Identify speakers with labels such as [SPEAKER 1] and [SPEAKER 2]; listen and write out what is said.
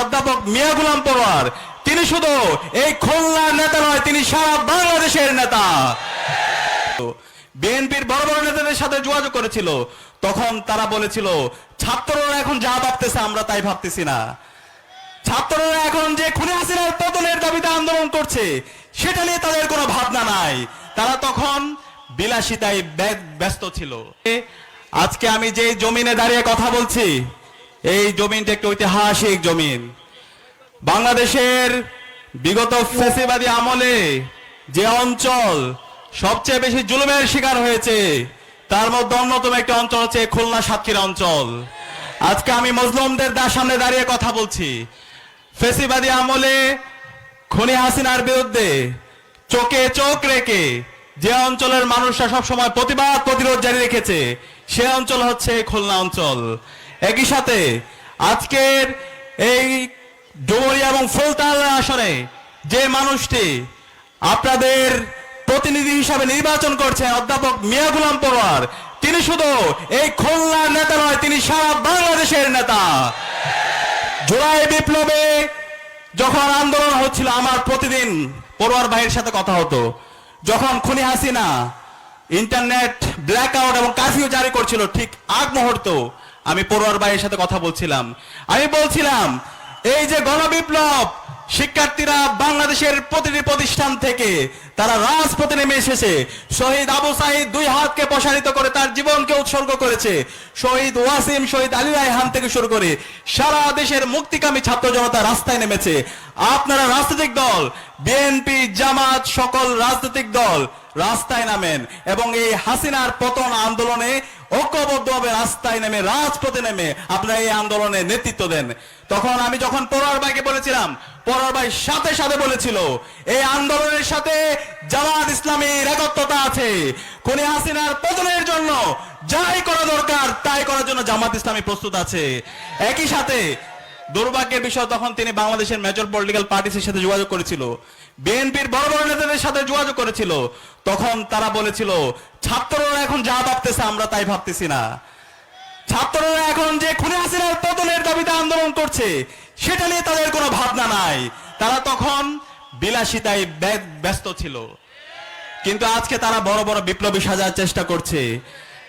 [SPEAKER 1] অধ্যাপক মিয়া গুলাম পরোয়ার। তিনি শুধু এই খুলনার নেতা নয়, তিনি সারা বাংলাদেশের নেতা। বিএনপির বড় বড় নেতাদের সাথে যোগাযোগ করেছিল। তখন তারা বলেছিল, ছাত্ররা এখন যা ভাবতেছে আমরা তাই ভাবতেছি না। ছাত্ররা এখন যে খুনে হাসিনার পতনের দাবিতে আন্দোলন করছে, সেটা নিয়ে তাদের কোনো ভাবনা নাই। তারা তখন বিলাসিতায় ব্যস্ত ছিল। আজকে আমি যে জমিনে দাঁড়িয়ে কথা বলছি এই জমিনটা একটি ঐতিহাসিক জমিন। বাংলাদেশের বিগত ফেসিবাদী আমলে যে অঞ্চল সবচেয়ে বেশি জুলুমের শিকার হয়েছে, তার মধ্যে অন্যতম একটি অঞ্চল হচ্ছে খুলনা সাতক্ষীরা অঞ্চল। আজকে আমি মজলুমদের দা সামনে দাঁড়িয়ে কথা বলছি। ফেসিবাদী আমলে খনি হাসিনার বিরুদ্ধে চোখে চোখ রেখে যে অঞ্চলের মানুষরা সবসময় প্রতিবাদ, প্রতিরোধ জারি রেখেছে, সে অঞ্চল হচ্ছে খুলনা অঞ্চল। একই সাথে আজকের এই ডুমুরিয়া এবং ফুলতাল আসনে যে মানুষটি আপনাদের প্রতিনিধি হিসাবে নির্বাচন করছেন, অধ্যাপক মিয়া গুলাম পরোয়ার, তিনি শুধু এই খুলনার নেতা নয়, তিনি সারা বাংলাদেশের নেতা। জুলাই বিপ্লবে যখন আন্দোলন হচ্ছিল, আমার প্রতিদিন পড়ুয়ার ভাইয়ের সাথে কথা হতো। যখন খুনি হাসিনা ইন্টারনেট ব্ল্যাক আউট এবং কারফিউ জারি করছিল, ঠিক আগ মুহূর্ত আমি পড়ুয়ার ভাইয়ের সাথে কথা বলছিলাম। আমি বলছিলাম, এই যে গণবিপ্লব, শিক্ষার্থীরা বাংলাদেশের প্রতিটি প্রতিষ্ঠান থেকে, তারা রাজপথে নেমে এসেছে। শহীদ আবু সাহিদ দুই হাতকে প্রসারিত করে তার জীবনকে উৎসর্গ করেছে। শহীদ ওয়াসিম, শহীদ আলী রায়হান থেকে শুরু করে সারা দেশের মুক্তিকামী ছাত্র জনতা রাস্তায় নেমেছে। আপনারা রাজনৈতিক দল, বিএনপি, জামাত, সকল রাজনৈতিক দল রাস্তায় নামেন। এবং এই হাসিনার পতন আন্দোলনে ঐক্যবদ্ধভাবে রাস্তায় নেমে, রাজপথে নেমে আপনারা এই আন্দোলনে নেতৃত্ব দেন। তখন আমি যখন পরার ভাইকে বলেছিলাম পরার ভাই সাথে সাথে বলেছিল, এই আন্দোলনের সাথে জামাত ইসলামের একত্রতা আছে। খুনি হাসিনার পতনের জন্য যাই করা দরকার, তাই করার জন্য জামাত ইসলামী প্রস্তুত আছে। একই সাথে দুর্ভাগ্যের বিষয় তখন তিনি বাংলাদেশের মেজর পলিটিক্যাল পার্টিসের সাথে যোগাযোগ করেছিল। বিএনপির বড় বড় নেতাদের সাথে যোগাযোগ করেছিল। তখন তারা বলেছিল, ছাত্ররা এখন যা ভাবতেছে আমরা তাই ভাবতেছি না। ছাত্ররা এখন যে খুনে হাসিনার পতনের দাবিতে আন্দোলন করছে, সেটা নিয়ে তাদের কোনো ভাবনা নাই। তারা তখন বিলাসিতায় ব্যস্ত ছিল। কিন্তু আজকে তারা বড় বড় বিপ্লবী সাজার চেষ্টা করছে।